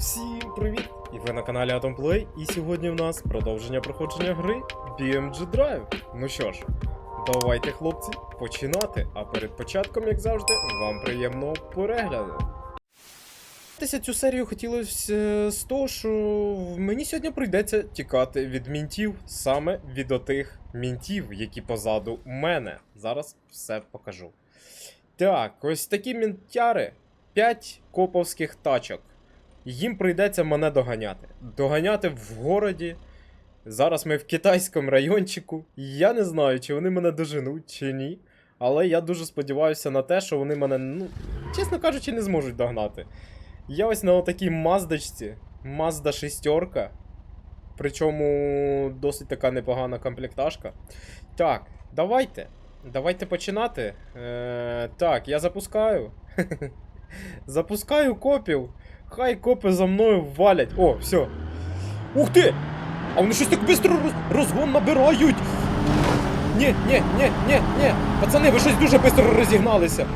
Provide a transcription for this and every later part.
Всім привіт! І ви на каналі Atom і сьогодні в нас продовження проходження гри BMG Drive. Ну що ж, давайте, хлопці, починати. А перед початком, як завжди, вам приємного перегляду. Цю серію хотілося е, з того, що мені сьогодні прийдеться тікати від мінтів, саме від отих мінтів, які позаду мене. Зараз все покажу. Так, ось такі мінтяри. 5 коповських тачок. Їм прийдеться мене доганяти. Доганяти в городі. Зараз ми в китайському райончику. Я не знаю, чи вони мене доженуть, чи ні. Але я дуже сподіваюся на те, що вони мене, ну, чесно кажучи, не зможуть догнати. Я ось на отакій маздочці. Mazda 6. Причому досить така непогана комплектажка. Так, давайте. Давайте починати. Е, так, я запускаю. Запускаю копів. Хай копи за мною валять. О, все. Ух ти! А вони щось так швидко роз... розгон набирають. Ні, ні, ні, ні, ні. Пацани, ви щось дуже швидко розігналися.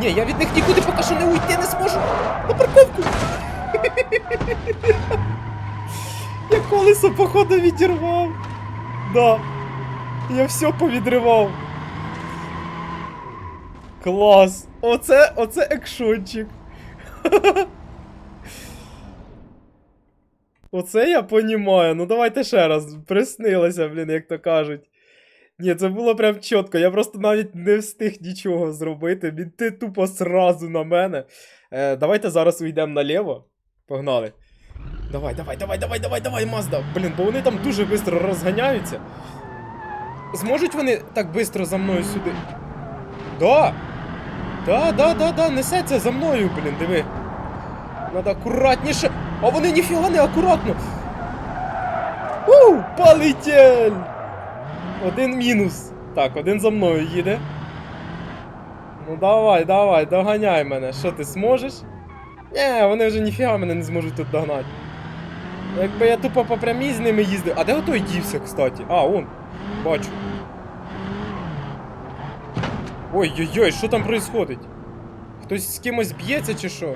Ні, я від них нікуди поки що не уйти не зможу. На парковку. Я колесо, походу, відірвав. Да. Я все повідривав. Клас! Оце, оце екшончик. Оце я понімаю. Ну давайте ще раз. Приснилося, блін, як то кажуть. Ні, це було прям чітко. Я просто навіть не встиг нічого зробити. Він ти тупо сразу на мене. Е, давайте зараз уйдемо наліво. Погнали. Давай, давай, давай, давай, давай, давай, Мазда. Блін, бо вони там дуже швидко розганяються. Зможуть вони так швидко за мною сюди? Да! Да, да, да, да, несеться за мною, блін, диви. Надо акуратніше. А вони ніфіга не акуратно. У, полетель! Один мінус. Так, один за мною їде. Ну давай, давай, доганяй мене. Що ти зможеш? Ні, вони вже ніфіга мене не зможуть тут догнати. Якби я тупо по прямій з ними їздив. А де отой дівся, кстати? А, он. Бачу. Ой-ой-ой, що там происходить? Хтось з кимось б'ється чи що?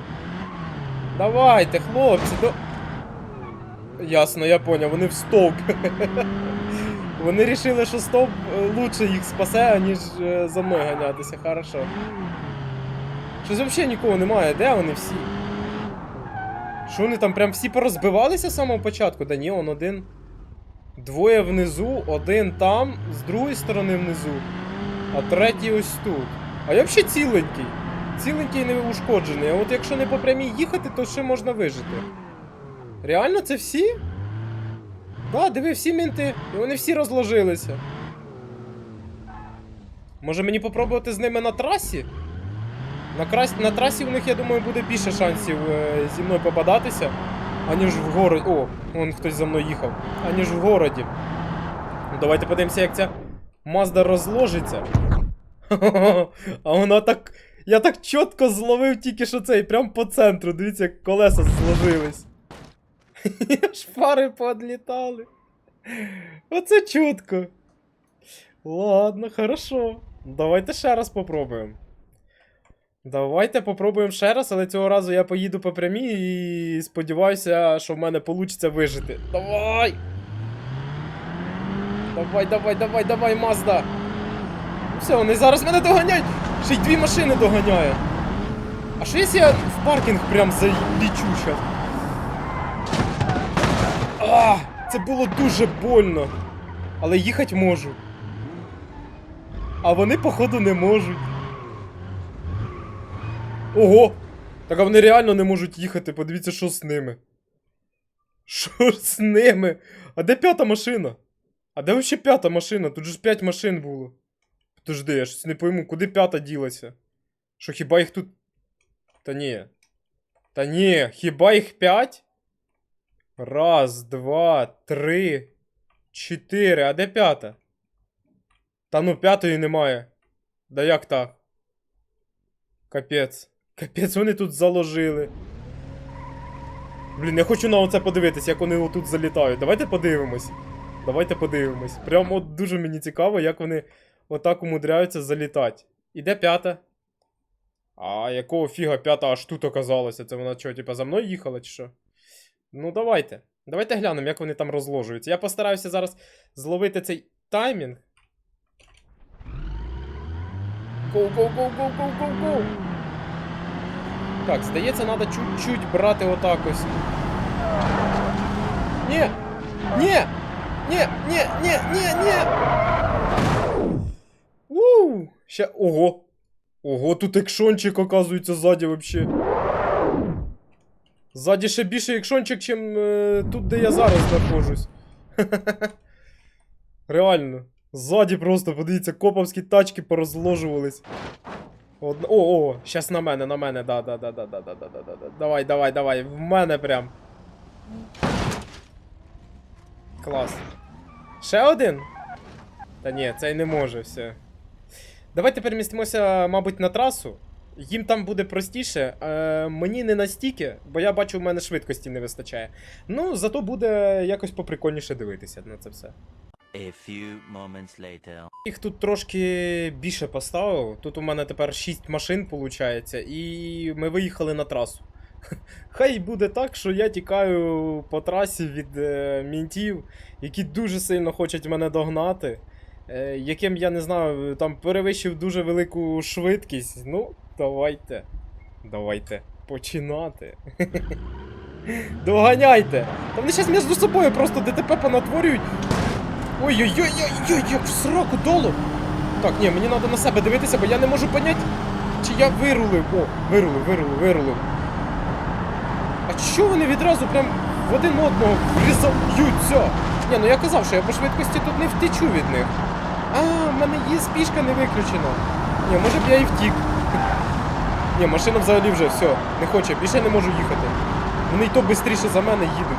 Давайте, хлопці, до. Ясно, я поняв, вони в стовп. Вони рішили, що стовп е, лучше їх спасе, ніж е, за мною ганятися, хорошо. Щось взагалі нікого немає, де вони всі? Що вони там прям всі порозбивалися з самого початку? Да ні, он один. Двоє внизу, один там, з другої сторони внизу, а третій ось тут. А я взагалі ціленький. Ціленький не ушкоджений. А от якщо не по прямій їхати, то ще можна вижити. Реально це всі? Да, диви, всі мінти, і вони всі розложилися. Може мені попробувати з ними на трасі? На, крас... на трасі у них, я думаю, буде більше шансів е, зі мною попадатися, аніж в городі. О, вон хтось за мною їхав. Аніж в городі. Давайте подивимося, як ця Мазда розложиться. А вона так. Я так чітко зловив тільки що цей, прям по центру. Дивіться, як колеса зложились. Аж фари подлітали. Оце чітко. Ладно, хорошо. Давайте ще раз попробуємо. Давайте попробуємо ще раз, але цього разу я поїду по прямій і сподіваюся, що в мене вийде вижити. Давай! Давай, давай, давай, давай, Мазда! Все, вони зараз мене доганяють! Ще й дві машини доганяє. А що якщо я в паркінг прям залічу щас? А, це було дуже больно. Але їхати можу. А вони, походу, не можуть. Ого! Так а вони реально не можуть їхати, подивіться, що з ними. Що з ними? А де п'ята машина? А де взагалі п'ята машина? Тут же ж п'ять машин було. Подожди, я щось не пойму, куди п'ята ділася? Що хіба їх тут. Та ні. Та ні, хіба їх п'ять? Раз, два, три, чотири. А де п'ята? Та ну п'ятої немає. Да як так? Капець. Капець, вони тут заложили. Блін, я хочу на оце подивитись, як вони отут залітають. Давайте подивимось. Давайте подивимось. Прям от дуже мені цікаво, як вони отак умудряються залітати. Іде п'ята. А якого фіга п'ята аж тут оказалася? Це вона що, типа за мною їхала чи що? Ну, давайте. Давайте глянемо, як вони там розложуються. Я постараюся зараз зловити цей таймінг. Гоу, гоу, гоу, гоу, гоу, гоу, гоу. Так, здається, треба чуть-чуть брати отак ось. Ні! Ні! Ні, ні, ні, ні, ні! Уу! Ще. Ого! Ого, тут екшончик, оказується, ззаді вообще. Ззаді ще більше екшончик, чим е, тут, де я зараз знаходжусь. Реально. Ззаді просто, подивіться, коповські тачки порозложувались. Одна... О, о, щас на мене, на мене, да, да, да, да, да, да, да, да, да. Давай, давай, давай, в мене прям. Клас. Ще один? Та ні, цей не може, все. Давайте перемістимося, мабуть, на трасу. Їм там буде простіше. Е, мені не настільки, бо я бачу, в мене швидкості не вистачає. Ну, зато буде якось поприкольніше дивитися на це все. A few moments later. Їх тут трошки більше поставив. Тут у мене тепер 6 машин, виходить, і ми виїхали на трасу. Хай буде так, що я тікаю по трасі від е, мінтів, які дуже сильно хочуть мене догнати. Е, яким я не знаю, там перевищив дуже велику швидкість. Ну, давайте. Давайте починати. Доганяйте! Та вони зараз між собою просто ДТП понатворюють. Ой-ой-ой-ой-ой, як в сраку долу! Так, ні, мені треба на себе дивитися, бо я не можу поняти, чи я вирулив. О, вирулив, вирулив, вирулив. А чого вони відразу прям в один одного врізаються? Ні, ну я казав, що я по швидкості тут не втечу від них. Мене є спішка не виключена. Ні, може б я і втік. Ні, машина взагалі вже все, не хоче, більше не можу їхати. Вони й то швидше за мене їдуть.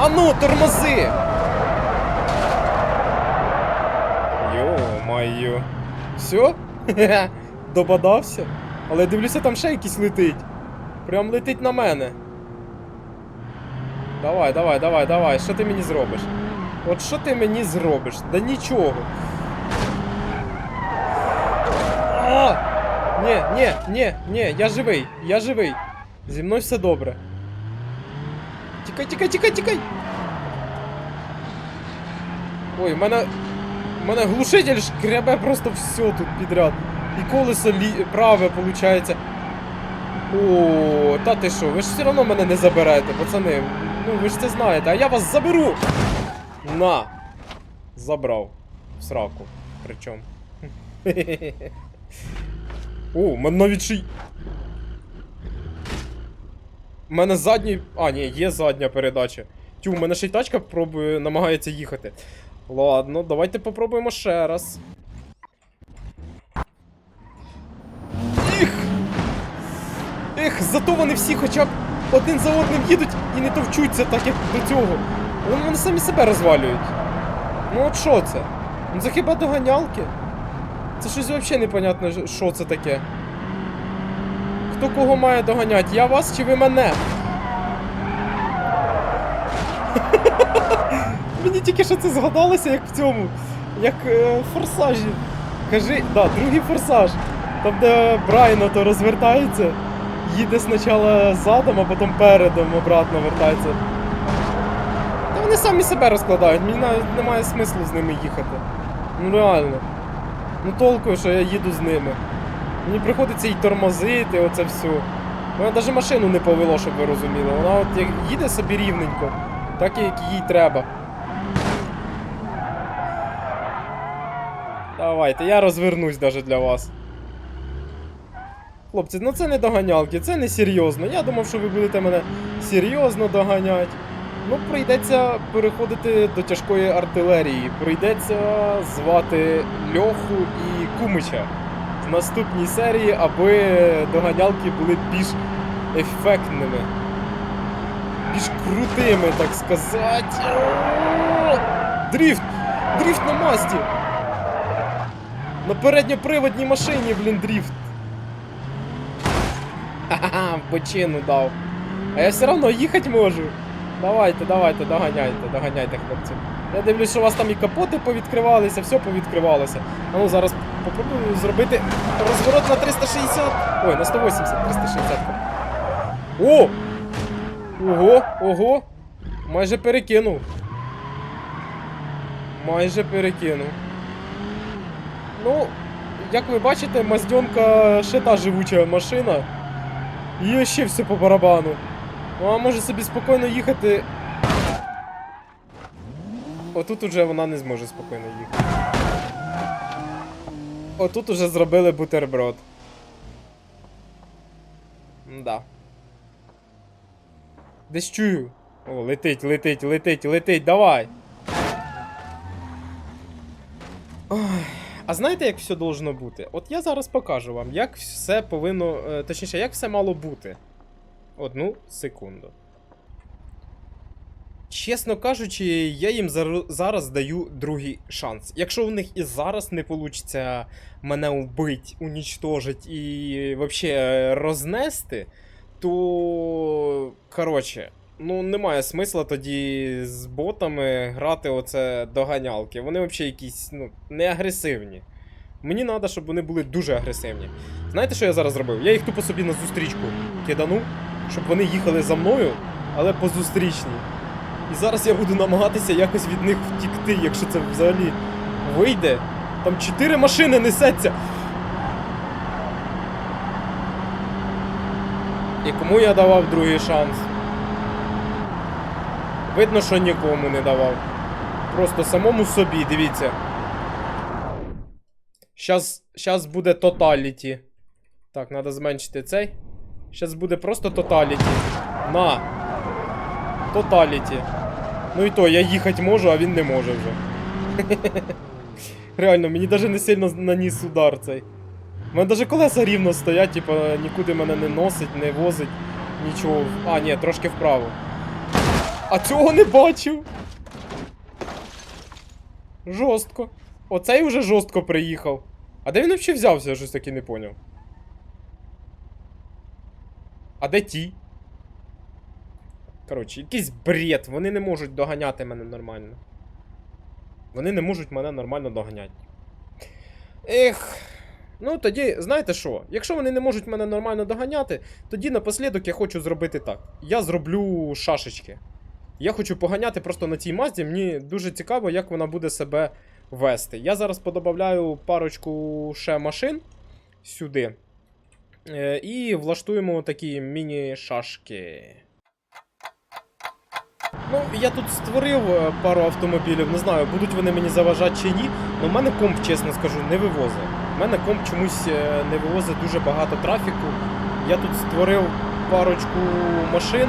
А ну, тормози! Йо-майо. Все? Добадався. Але дивлюся, там ще якийсь летить. Прям летить на мене. Давай, давай, давай, давай. Що ти мені зробиш? От що ти мені зробиш? Да нічого. А! Ні, ні, ні, ні, я живий, я живий. Зі мною все добре. Тікай, тікай, тікай, тікай! Ой, в мене. У мене глушитель шкребе просто все тут підряд. І колесо лі... праве, виходить. О, та ти що, ви ж все одно мене не заберете, пацани. Ну ви ж це знаєте, а я вас заберу! На! Забрав. В сраку. Причому. О, мене навіть. У мене задній. А, ні, є задня передача. Тю, у мене ще й тачка пробує, намагається їхати. Ладно, давайте попробуємо ще раз. Їх! Ех, зато вони всі хоча б один за одним їдуть і не товчуться так, як до цього. Вони, вони самі себе розвалюють. Ну от що це? Ну це хіба доганялки? Це щось взагалі непонятне, що це таке. Хто кого має доганяти? Я вас чи ви мене? Мені тільки що це згадалося, як в цьому, як е, форсажі. Кажи, да, другий форсаж. Там, де Брайан ото розвертається, їде спочатку задом, а потім передом обратно вертається. Вони самі себе розкладають, мені навіть немає смислу з ними їхати. Ну реально. Ну толку, що я їду з ними. Мені приходиться і тормозити, оце все. Вона навіть машину не повело, щоб ви розуміли. Вона от як їде собі рівненько, так як їй треба. Давайте, я розвернусь даже для вас. Хлопці, ну це не доганялки, це не серйозно. Я думав, що ви будете мене серйозно доганяти. Ну, прийдеться переходити до тяжкої артилерії. Прийдеться звати Льоху і Кумича в наступній серії, аби доганялки були більш ефектними. Більш крутими, так сказати. Дріфт! Дріфт на масті! На передньоприводній машині, блін, дріфт. Ха-ха, в бочину дав. А я все одно їхати можу. Давайте, давайте, доганяйте, доганяйте, хлопці. Я дивлюсь, що у вас там і капоти повідкривалися, все повідкривалося. А ну зараз попробую зробити розворот на 360. Ой, на 180, 360. О! Ого, ого! Майже перекинув. Майже перекинув. Ну, як ви бачите, маздьонка ще та живуча машина. Їй ще все по барабану. Ну, а може собі спокійно їхати. Отут уже вона не зможе спокійно їхати. Отут уже зробили бутерброд. Да. Десь чую. О, летить, летить, летить, летить, давай. Ой. А знаєте, як все должно бути? От я зараз покажу вам, як все повинно. е, Точніше, як все мало бути. Одну секунду. Чесно кажучи, я їм зараз даю другий шанс. Якщо в них і зараз не вийде мене вбити, унічтожити і взагалі рознести, то. Коротше, ну немає смисла тоді з ботами грати оце доганялки. Вони взагалі якісь ну, не агресивні. Мені треба, щоб вони були дуже агресивні. Знаєте, що я зараз зробив? Я їх тупо собі на зустрічку кидану, щоб вони їхали за мною, але по зустрічній. І зараз я буду намагатися якось від них втікти, якщо це взагалі вийде. Там чотири машини несеться. І кому я давав другий шанс? Видно, що нікому не давав. Просто самому собі, дивіться. Щас, щас буде тоталіті. Так, треба зменшити цей. Щас буде просто тоталіті. На. Тоталіті. Ну і то, я їхати можу, а він не може вже. Реально, мені навіть не сильно наніс удар цей. У мене навіть колеса рівно стоять, типа нікуди мене не носить, не возить, нічого. А, ні, трошки вправо. А цього не бачив. Жорстко. Оцей уже жорстко приїхав. А де він взагалі взявся, я щось таки не поняв. А де ті? Коротше, якийсь бред. Вони не можуть доганяти мене нормально. Вони не можуть мене нормально доганяти. Ех. Ну, тоді, знаєте що? Якщо вони не можуть мене нормально доганяти, тоді напослідок я хочу зробити так. Я зроблю шашечки. Я хочу поганяти просто на цій мазді. Мені дуже цікаво, як вона буде себе вести. Я зараз подобавляю парочку ще машин сюди. І влаштуємо такі міні-шашки. Ну, я тут створив е, пару автомобілів, не знаю, будуть вони мені заважати чи ні. але в мене комп, чесно скажу, не вивозить. У мене комп чомусь е, не вивозить дуже багато трафіку. Я тут створив парочку машин.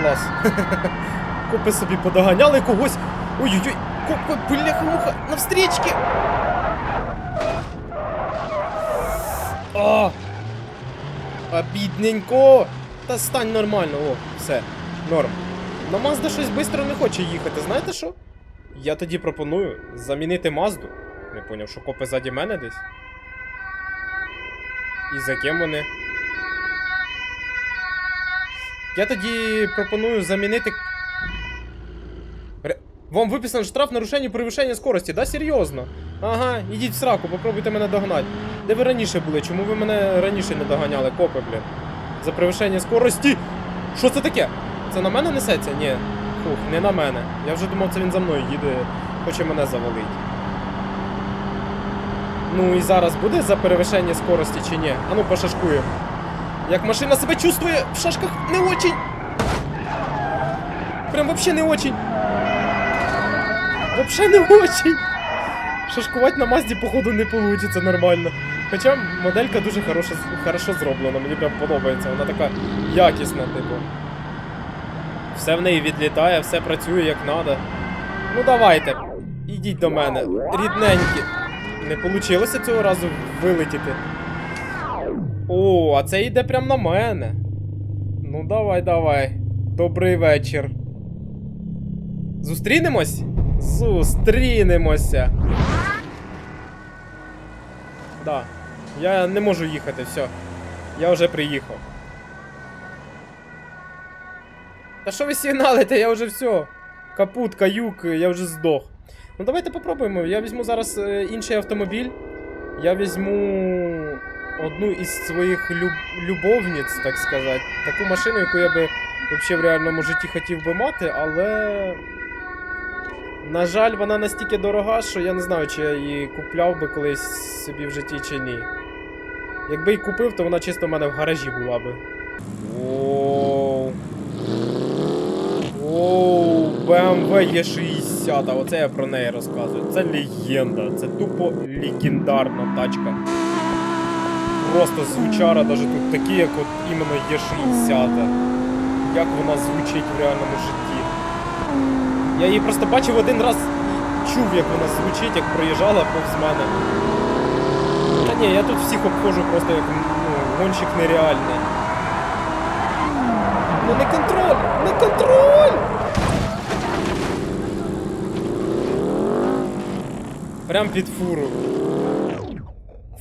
Клас. Копи собі подоганяли когось. Ой-ой-ой, копи, бляха-муха, навстрічки! А! Обідненько! Та стань нормально, о, все, норм. На Мазда щось швидко не хоче їхати, знаєте що? Я тоді пропоную замінити Мазду. Не поняв, що копи ззаді мене десь. І за ким вони? Я тоді пропоную замінити. Вам виписан штраф нарушення перевищення скорості, да? Серйозно? Ага, ідіть в сраку, попробуйте мене догнати. Де ви раніше були? Чому ви мене раніше не доганяли, копи, блін? За перевищення скорості. Що це таке? Це на мене несеться? Ні. Фух, не на мене. Я вже думав, це він за мною їде, хоче мене завалить. Ну і зараз буде за перевищення скорості чи ні? Ану пошашкуємо. Як машина себе чувствує в шашках не очень. Прям вообще не очень. Вообще не очень. Шашкувати на Мазді, походу, не получится нормально. Хоча моделька дуже хорошо, хорошо зроблена, мені прям подобається. Вона така якісна, типу. Все в неї відлітає, все працює як надо. Ну давайте. Ідіть до мене. Рідненькі. Не вийшло цього разу вилетіти. О, а це йде прям на мене. Ну давай, давай. Добрий вечір. Зустрінемось? Зустрінемося. Да. Я не можу їхати, все. Я вже приїхав. Та що ви сигналите? Я вже все. Капут, каюк, я вже здох. Ну давайте попробуємо. Я візьму зараз е, інший автомобіль. Я візьму одну із своїх люб- любовниць, так сказати. Таку машину, яку я би взагалі в реальному житті хотів би мати, але. На жаль, вона настільки дорога, що я не знаю, чи я її купляв би колись собі в житті чи ні. Якби і купив, то вона чисто в мене в гаражі була би. Воу. Воу, BMW E60, оце я про неї розказую. Це легенда, це тупо легендарна тачка. Просто звучара даже тут такі, як от іменно E60. Як вона звучить в реальному житті. Я її просто бачив один раз чув, як вона звучить, як проїжджала повз мене. Та ні, я тут всіх обходжу просто як ну, гонщик нереальний. Ну не контроль! Не контроль! Прям під фуру.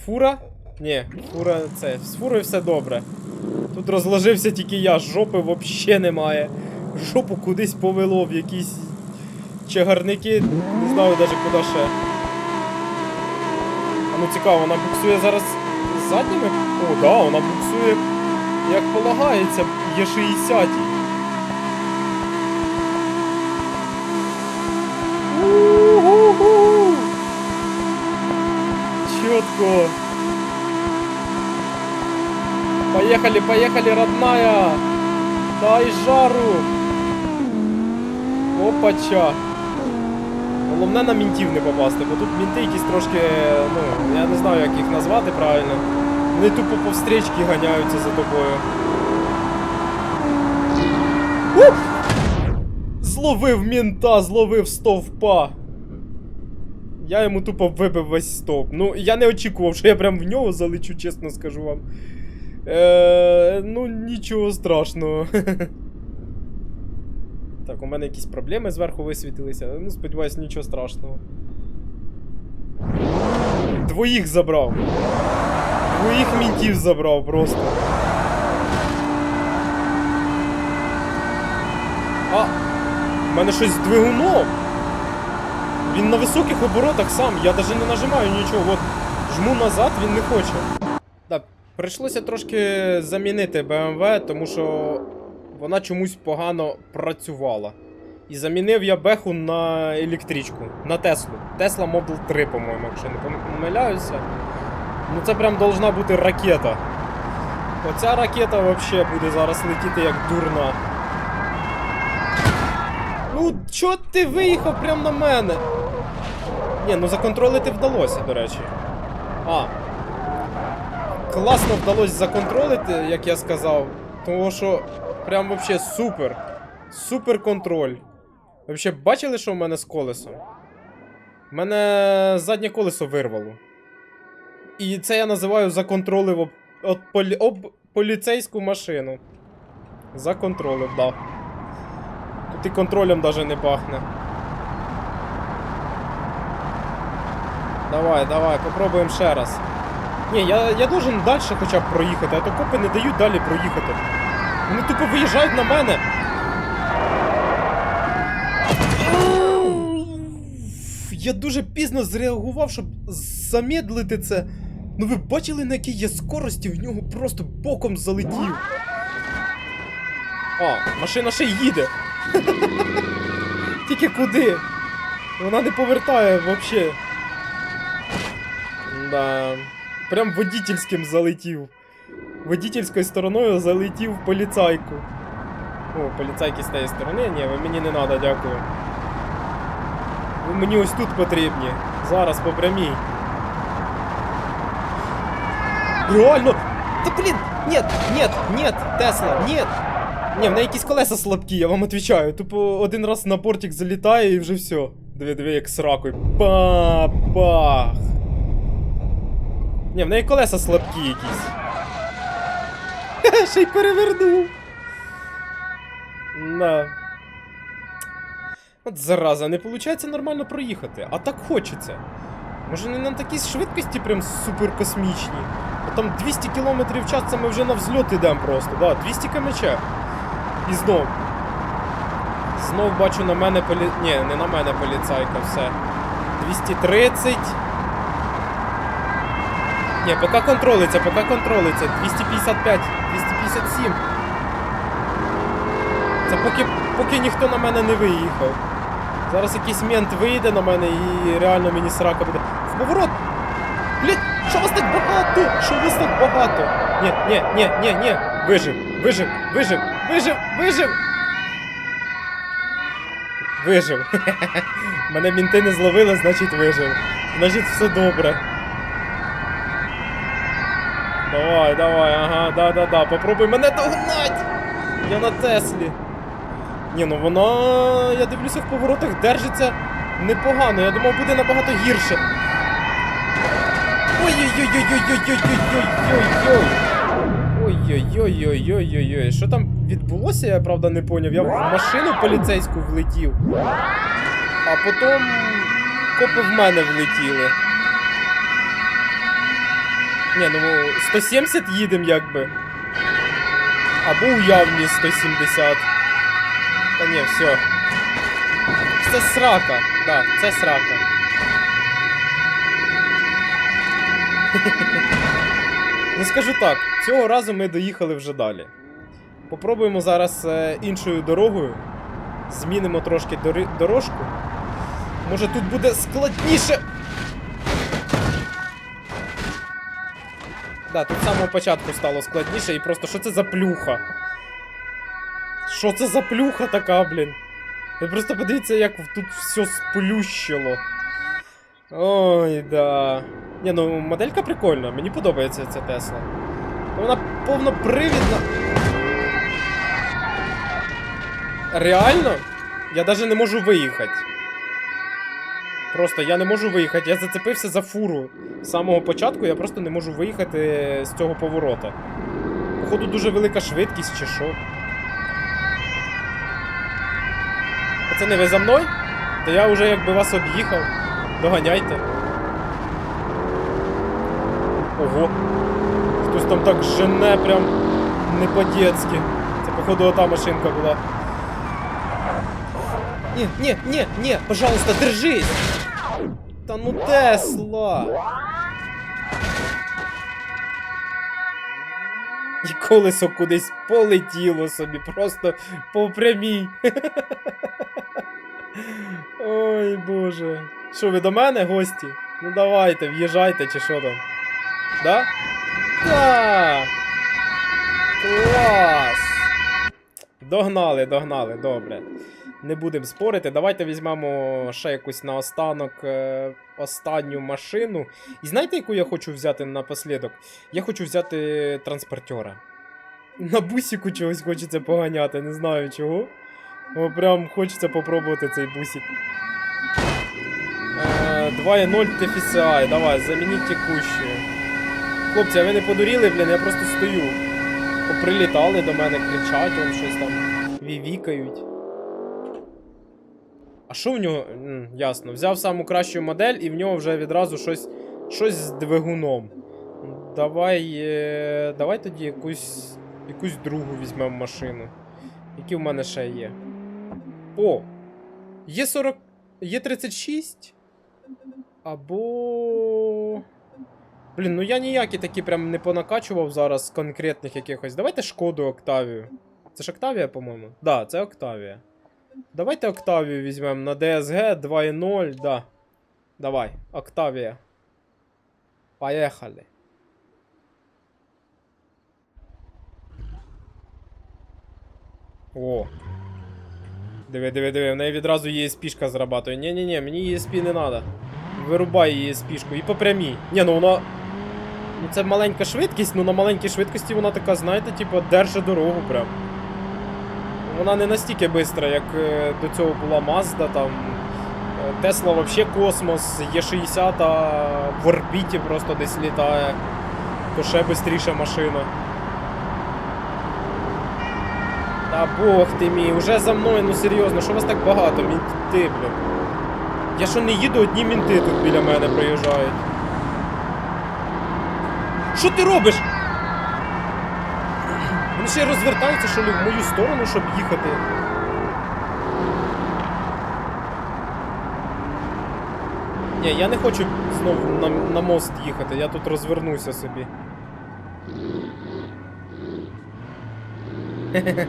Фура? Ні, фура це. З фурою все добре. Тут розложився тільки я, жопи взагалі немає. Жопу кудись повело в якісь чагарники, не знаю навіть куди ще. А ну цікаво, вона буксує зараз задніми? О, да, вона буксує як полагається, є 60 У-ху-ху! Поехали, поехали, родная! Дай жару! Опача! Головне на мінтів не попасти, бо тут мінти якісь трошки, ну, я не знаю, як їх назвати правильно. Вони тупо по встречки ганяються за тобою. Ух! Зловив мінта, зловив стовпа. Я йому тупо вибив весь стовп. Ну, я не очікував, що я прям в нього залечу, чесно скажу вам. Е, ну, нічого страшного. У мене якісь проблеми зверху висвітилися. Ну, сподіваюсь, нічого страшного. Двоїх забрав. Двоїх мінтів забрав просто. А, в мене щось з двигуном. Він на високих оборотах сам, я навіть не нажимаю нічого. От жму назад, він не хоче. Так, прийшлося трошки замінити BMW, тому що вона чомусь погано працювала. І замінив я беху на електричку, на Теслу. Tesla Model 3, по-моєму, якщо не помиляюся. Ну це прям должна бути ракета. Оця ракета взагалі буде зараз летіти як дурна. Ну, чо ти виїхав прям на мене? Ні, ну законтролити вдалося, до речі. А. Класно вдалося законтролити, як я сказав. Тому що прям вообще супер. Супер контроль. Взагалі бачили, що в мене з колесом? У мене заднє колесо вирвало. І це я називаю законтролив об, полі, об поліцейську машину. Законтролив, да. Тут і контролем навіть не пахне. Давай, давай, попробуємо ще раз. Ні, я, я должен далі хоча б проїхати, а то копи не дають далі проїхати. Вони тупо виїжджають на мене. Я дуже пізно зреагував, щоб замедлити це. Ну ви бачили, на якій я скорості в нього просто боком залетів. А, машина ще їде. Тільки куди? Вона не повертає взагалі. Да. Прям водительським залетів. Водительською стороною залетів в поліцайку. О, поліцайки з тієї сторони. Ні, ви мені не треба, дякую. Ви мені ось тут потрібні. Зараз по прямій. Реально! Та блін! Нет, нет, нет, Тесла, нет! Ні, в неї якісь колеса слабкі, я вам отвечаю. Тупо один раз на бортик залітає і вже все. Диви, диви, як сракою. Па-бах! Ні, в неї колеса слабкі якісь. Ще й перевернув. Да. От зараза, не виходить нормально проїхати, а так хочеться. Може не на такій швидкості прям суперкосмічні. А там 200 км в час це ми вже на взльот йдемо просто, да, 200 км. І знов. Знов бачу на мене полі... Ні, не на мене поліцайка, все. 230. Ні, поки контролиться, поки контролиться. 255, 257. Це поки, поки ніхто на мене не виїхав. Зараз якийсь мент вийде на мене і реально мені срака буде. В поворот! Блять, що вас так багато? Що вас так багато? Ні, ні, ні, ні, ні. Вижив, вижив, вижив, вижив, вижив. Вижив. Мене мінти не зловили, значить вижив. Значить все добре. Давай, давай, ага, да-да-да, попробуй мене догнать! Я на Теслі. Ні, ну вона, я дивлюся, в поворотах держиться непогано. Я думав, буде набагато гірше. Ой-ой-ой-ой-ой-ой-ой-ой-ой-ой. Ой-ой-ой-ой-ой-ой-ой. Що там відбулося, я правда не поняв. Я в машину поліцейську влетів. А потім копи в мене влетіли. Ні, ну 170 їдем якби. Або уявні 170. Та ні, все. Це срака. Да, це срака. ну скажу так, цього разу ми доїхали вже далі. Попробуємо зараз е, іншою дорогою. Змінимо трошки дорожку. Може тут буде складніше. Да, тут з самого початку стало складніше і просто що це за плюха? Що це за плюха така, блін? Ви просто подивіться, як тут все сплющило. Ой, да. Ні, ну моделька прикольна, мені подобається ця Тесла. Вона повнопривідна. Реально? Я навіть не можу виїхати. Просто я не можу виїхати. Я зацепився за фуру. З самого початку я просто не можу виїхати з цього поворота. Походу дуже велика швидкість чи що. Пацани, ви за мною? То я вже якби вас об'їхав. Доганяйте. Ого. Хтось там так жене прям не по-дєцьки. Це, походу, ота машинка була. Ні, ні, ні, ні, пожалуйста, держись! Та ну Тесла! І колесо кудись полетіло собі, просто по прямій. Ой, боже. Що, ви до мене, гості? Ну давайте, в'їжджайте чи що там. Да? Да! Клас! Догнали, догнали, добре. Не будемо спорити. Давайте візьмемо ще якусь наостанок е, останню машину. І знаєте, яку я хочу взяти напослідок? Я хочу взяти транспортера. На бусіку чогось хочеться поганяти, не знаю чого. О, прям хочеться попробувати цей бусик. Е, 2.0 TFCI, давай, замініть текущі. Хлопці, а ви не подуріли, блін, я просто стою. Поприлітали до мене, кричать, он щось там вівікають. А що в нього? М, ясно. Взяв саму кращу модель і в нього вже відразу щось, щось з двигуном. Давай. Е, давай тоді якусь. якусь другу візьмемо машину. Які в мене ще є? О! Є 40. Є 36. Або. Блін, ну я ніякі такі прям не понакачував зараз конкретних якихось. Давайте шкоду Октавію. Це ж Октавія, по-моєму? Да, це Октавія. Давайте Октавію візьмемо на DSG 2.0, да. Давай, Октавія. Поехали. О. Диви, диви, диви, в неї відразу ESP-шка зрабатує. Ні-ні-ні, мені ESP не треба. Вирубай ESP-шку і по прямій. Ні, ну вона. Ну це маленька швидкість, ну на маленькій швидкості вона така, знаєте, типу, держить дорогу прям. Вона не настільки швидка, як е, до цього була Mazda, там. е, Тесла вообще космос, Є60 в орбіті просто десь літає. То ще швидша машина. Та бог ти мій, уже за мною, ну серйозно, що вас так багато, мінти, блін. Я що не їду, одні мінти тут біля мене проїжджають. Що ти робиш? Вони ще розвертаються, що ли, в мою сторону, щоб їхати. Ні, я не хочу знову на, на мост їхати, я тут розвернуся собі.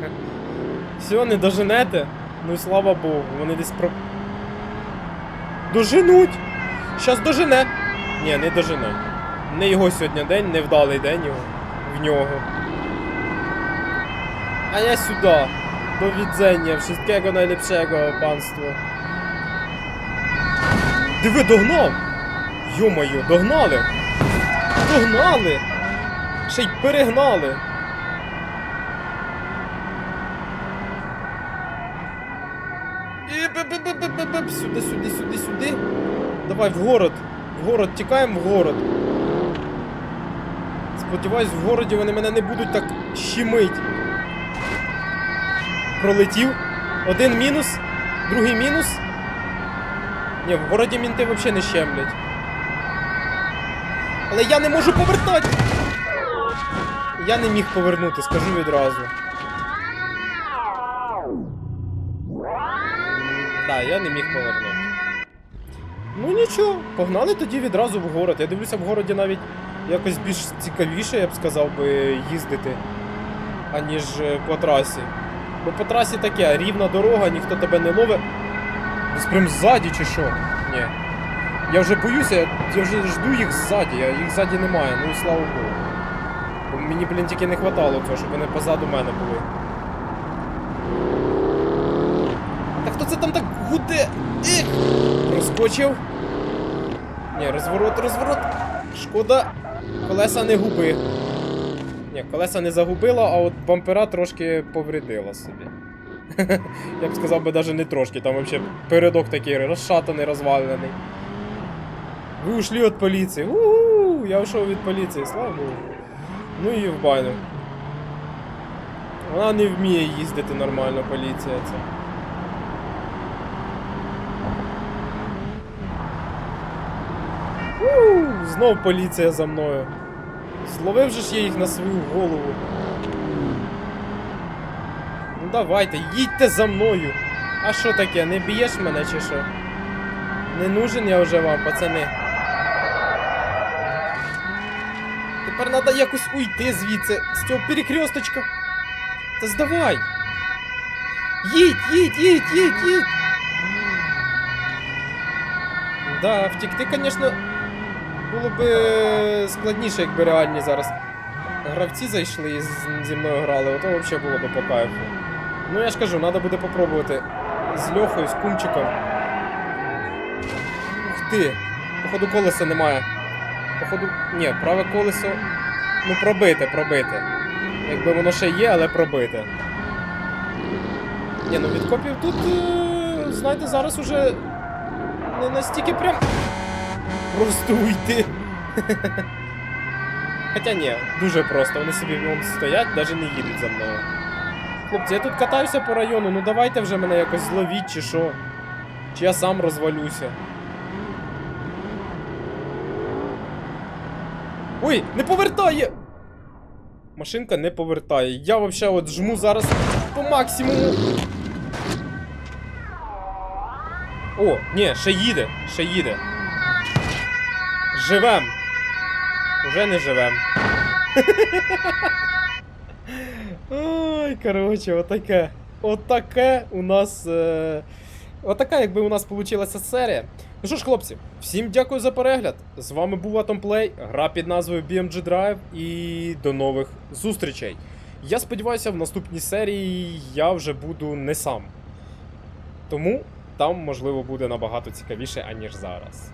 Все, не доженете? Ну і слава Богу, вони десь про. Доженуть! Щас дожене! Ні, не дожене. Не його сьогодні день, не вдалий день його. в нього. А я сюди. До відзення, wszystkiego najlepszego, панство. Диви, догнав! Йо-моє, догнали! Догнали! Ще й перегнали! І бе-бе-бе-бе-бе-бе. Сюди, сюди, сюди, сюди. Давай в город. В город, тікаємо в город. Сподіваюсь, в городі вони мене не будуть так щемить. Пролетів. Один мінус, другий мінус. Ні, в городі мінти взагалі не щемлять. Але я не можу повертати! Я не міг повернути, скажу відразу. Так, я не міг повернути. Ну нічого, погнали тоді відразу в город. Я дивлюся, в городі навіть якось більш цікавіше, я б сказав би, їздити, аніж е, по трасі. Бо по трасі таке, рівна дорога, ніхто тебе не ловить. Десь прям ззаді чи що? Ні. Я вже боюся, я, я вже жду їх ззаді, а їх ззаді немає, ну і слава Богу. Бо мені, блін, тільки не хватало цього, щоб вони позаду мене були. Та хто це там так гуде? Ех! Проскочив. Ні, розворот, розворот. Шкода. Колеса не губи. Ні, колеса не загубила, а от бампера трошки повредила собі. Я б сказав би навіть не трошки, там взагалі передок такий розшатаний, розвалений. Ви ушли від поліції. У-у-у, я ушов від поліції, слава Богу. Ну і в баню. Вона не вміє їздити нормально, поліція. У, Знов поліція за мною. Зловив же ж я їх на свою голову. Ну давайте, їдьте за мною. А що таке, не б'єш мене чи що? Не нужен я вже вам, пацани. Тепер треба якось уйти звідси, з цього перекресточка. Та здавай! Їдь, їдь, їдь, їдь, їдь! Да, втекти, звісно, було б складніше, якби реальні зараз гравці зайшли і зі мною грали, ото взагалі було б по кайфу. Ну я ж кажу, треба буде попробувати з Льохою, з кумчиком. Ух ти! Походу колеса немає. Походу. Ні, праве колесо. Ну пробите, пробите. Якби воно ще є, але пробите. Ні, ну від копів тут, е, знаєте, зараз уже не настільки прям. Просто уйти. Хоча ні, дуже просто. Вони собі вон стоять, навіть не їдуть за мною. Хлопці, я тут катаюся по району, ну давайте вже мене якось зловіть чи що. Чи я сам розвалюся. Ой, не повертає! Машинка не повертає. Я вообще от жму зараз по максимуму. О, ні, ще їде, ще їде. Живем. Уже не живем. Ой, короче, отаке. Отаке у нас. Е... Отака, якби у нас вийшла серія. Ну що ж, хлопці, всім дякую за перегляд. З вами був Atomplay, гра під назвою BMG Drive і до нових зустрічей. Я сподіваюся, в наступній серії я вже буду не сам. Тому там, можливо, буде набагато цікавіше, аніж зараз.